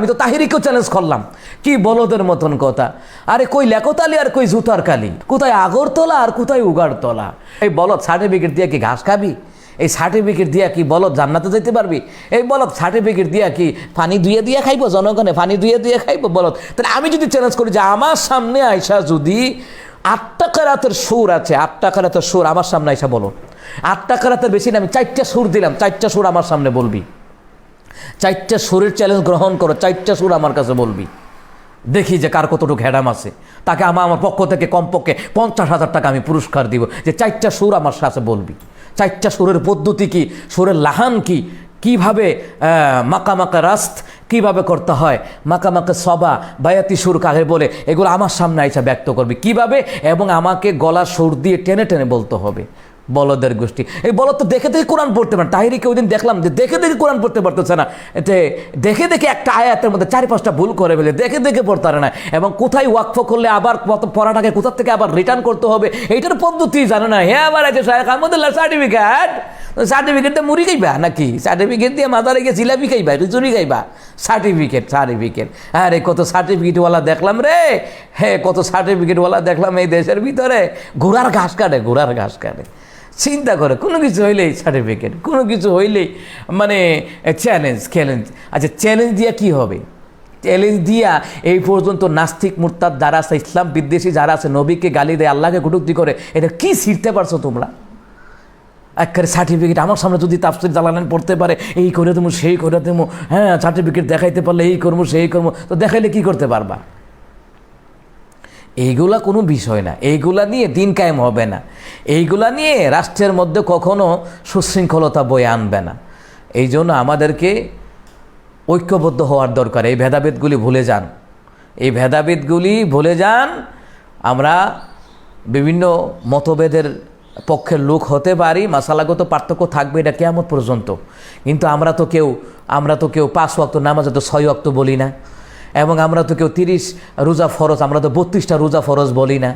আমি তো তাহিরিকেও চ্যালেঞ্জ করলাম। কি বলদের মতন কথা? আরে কই লেকোতালি আর কই জুতার কালি কোথায় আগরতলা আর কোথায় উগারতলা? এই বলদ সার্টিফিকেট দিয়ে কি ঘাস খাবি? এই সার্টিফিকেট দিয়া কি বলদ জান্নাতে যেতে পারবি? এই বলদ সার্টিফিকেট দিয়া কি পানি ধুয়ে দিয়ে খাইবো? জনগণে পানি ধুয়ে দিয়ে খাইবো বলদ? তাহলে আমি যদি চ্যালেঞ্জ করি যে আমার সামনে আইসা যদি আটটা কারাতের সুর আছে, আটটা কারাতের সুর আমার সামনে আইসা বলো। আটটা কারাতের বেশি না, আমি চারটা সুর দিলাম, চারটা সুর আমার সামনে বলবি। চারটা সুরের চ্যালেঞ্জ গ্রহণ করো, চারটা সুর আমার কাছে বলবি। দেখি যে কার কতটুকু হ্যাডাম আছে। তাকে আমার আমার পক্ষ থেকে কমপক্ষে পঞ্চাশ হাজার টাকা আমি পুরস্কার দিব। যে চারটা সুর আমার কাছে বলবি। চারটা সুরের পদ্ধতি কি? সুরের লাহান কি? কীভাবে মাকা মাকা রাস্ত কীভাবে করতে হয়? মাকা মাকা সবা, বায়াতি সুর কাকে বলে? এগুলো আমার সামনে আইসা ব্যক্ত করবি। কীভাবে? এবং আমাকে গলা সুর দিয়ে টেনে টেনে বলতে হবে। বলদের গোষ্ঠী। এই বলদ তো দেখে দেখে কোরআন পড়তে পারে। তাহিরিকে ওই দিন দেখলাম যে দেখে দেখে কোরআন পড়তে পারতেছে না। এতে দেখে দেখে একটা আয়াতের মধ্যে চারি পাঁচটা ভুল করে ফেলে, দেখে দেখে পড়তে পারে না। এবং কোথায় ওয়াকফ করলে আবার পড়াটাকে কোথা থেকে আবার রিটার্ন করতে হবে, এইটার পদ্ধতি জানে না। হ্যাঁ আবার আছে শাহেখ আহমদুল্লাহ সার্টিফিকেট সার্টিফিকেট দিয়ে মুড়ি খাইবা নাকি? সার্টিফিকেট দিয়ে মাথারে গিয়ে জিলাপি খাইবা, খিচুড়ি খাইবা? সার্টিফিকেট সার্টিফিকেট হ্যাঁ রে কত সার্টিফিকেটওয়ালা দেখলাম রে। হ্যাঁ কত সার্টিফিকেটওয়ালা দেখলাম এই দেশের ভিতরে। ঘোড়ার ঘাস কাটে, ঘোড়ার ঘাস কাটে। চিন্তা করে, কোনো কিছু হইলেই সার্টিফিকেট কোনো কিছু হইলেই মানে চ্যালেঞ্জ চ্যালেঞ্জ আচ্ছা চ্যালেঞ্জ দিয়া কি হবে? চ্যালেঞ্জ দিয়া এই পর্যন্ত নাস্তিক, মুরতাদ যারা আছে, ইসলাম বিদ্বেষী যারা আছে, নবীকে গালি দেয়, আল্লাহকে কটুক্তি করে, এটা কি শিখতে পারছ তোমরা? একবারে সার্টিফিকেট আমার সামনে যদি তাফসির জালালেন পড়তে পারে, এই করে দেবো, সেই করে দেবো হ্যাঁ সার্টিফিকেট দেখাইতে পারলে এই করব, সেই করব, তো দেখাইলে কি করতে পারবা? এইগুলা কোনো বিষয় না। এইগুলা নিয়ে দিন কায়েম হবে না। এইগুলা নিয়ে রাষ্ট্রের মধ্যে কখনো সুশৃঙ্খলতা বয়ে আনবে না। এই জন্য আমাদেরকে ঐক্যবদ্ধ হওয়ার দরকার। এই ভেদাভেদগুলি ভুলে যান। এই ভেদাভেদগুলি ভুলে যান, আমরা বিভিন্ন মতভেদের পক্ষের লোক হতে পারি, মাসালাগত পার্থক্য থাকবে এটা কেমন পর্যন্ত। কিন্তু আমরা তো কেউ, আমরা তো কেউ পাঁচ ওয়াক্ত নামাজ তো ছয় ওয়াক্ত বলি না। এবং আমরা তো কেউ তিরিশ রোজা ফরজ আমরা তো বত্রিশটা রোজা ফরজ বলি না।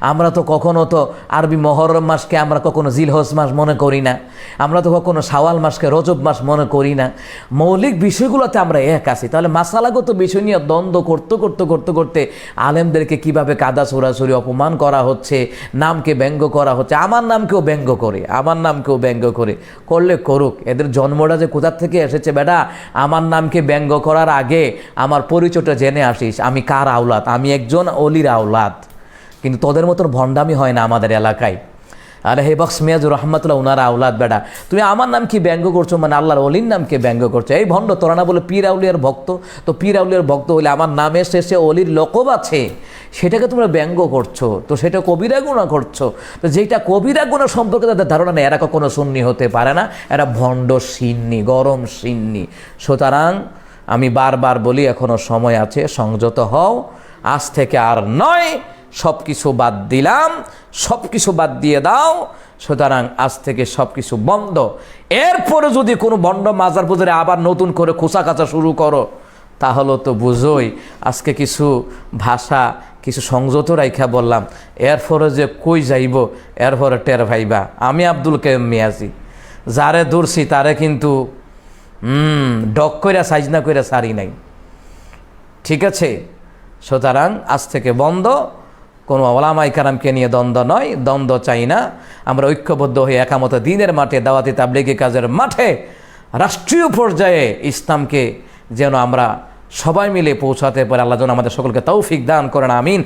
আমরা তো কখনো তো আরবি মহরম মাসকে আমরা কখনো জিলহজ মাস মনে করি না। আমরা তো কখনো সাওয়াল মাসকে রজব মাস মনে করি না। মৌলিক বিষয়গুলোতে আমরা এক আছি। তাহলে মাসালাগত বিষয় নিয়ে দ্বন্দ্ব করতে করতে করতে করতে আলেমদেরকে কীভাবে কাদা সরাসরি অপমান করা হচ্ছে, নামকে ব্যঙ্গ করা হচ্ছে, আমার নামকেও ব্যঙ্গ করে, আমার নামকেও ব্যঙ্গ করে, করলে করুক। এদের জন্মটা যে কোথার থেকে এসেছে বেটা? আমার নামকে ব্যঙ্গ করার আগে আমার পরিচয়টা জেনে আসিস, আমি কার আওলাদ? আমি একজন অলির আওলাদ। কিন্তু তোদের মতন ভণ্ডামি হয় না আমাদের এলাকায়। আরে হে বক্স মিয়াজুর রহমতুল্লাহ, উনারা আউলাদ বেটা তুমি আমার নাম কি ব্যঙ্গ করছ? মানে আল্লাহর অলির নামকে ব্যঙ্গ করছ? এই ভণ্ড, তোরা না বলে পীর আউলিয়ার ভক্ত? তো পীর আউলিয়ার ভক্ত হলে আমার নামের শেষে অলির লোকব আছে। সেটাকে তোমরা ব্যঙ্গ করছ। তো সেটা কবিরা গুণা করছ। তো যেটা কবিরা গুণা সম্পর্কে তাদের ধারণা নেই, এরা কখনো সুন্নি হতে পারে না। এরা ভণ্ড সিন্নি, গরম সিন্নি। সুতরাং আমি বারবার বলি, এখনও সময় আছে, সংযত হও। আজ থেকে আর নয় সব কিছু বাদ দিলাম সব কিছু বাদ দিয়ে দাও, সুতরাং আজ থেকে সব কিছু বন্ধ। এরপরে যদি কোনো বন্ড মাজার পুজোরে আবার নতুন করে খোসা কাচা শুরু করো, তাহলে তো বুঝোই, আজকে কিছু ভাষা, কিছু সংযত রাইখা বললাম, এরপরে যে কই যাইব, এরপরে টের ভাইবা। আমি আব্দুল কেম মিয়াজি, যারে দূরছি তারে কিন্তু, হুম, ডক কইরা সাইজ না কইরা সারি নাই। ঠিক আছে? সুতরাং আজ থেকে বন্ধ কোনো ওলামাই কারামকে নিয়ে দ্বন্দ্ব নয়, দ্বন্দ্ব চাই না। আমরা ঐক্যবদ্ধ হয়ে একামত দিনের মাঠে, দাওয়াতি তাবলিগি কাজের মাঠে, রাষ্ট্রীয় পর্যায়ে ইসলামকে যেন আমরা সবাই মিলে পৌঁছাতে পারে। আল্লাহ যেন আমাদের সকলকে তৌফিক দান করেন, আমিন।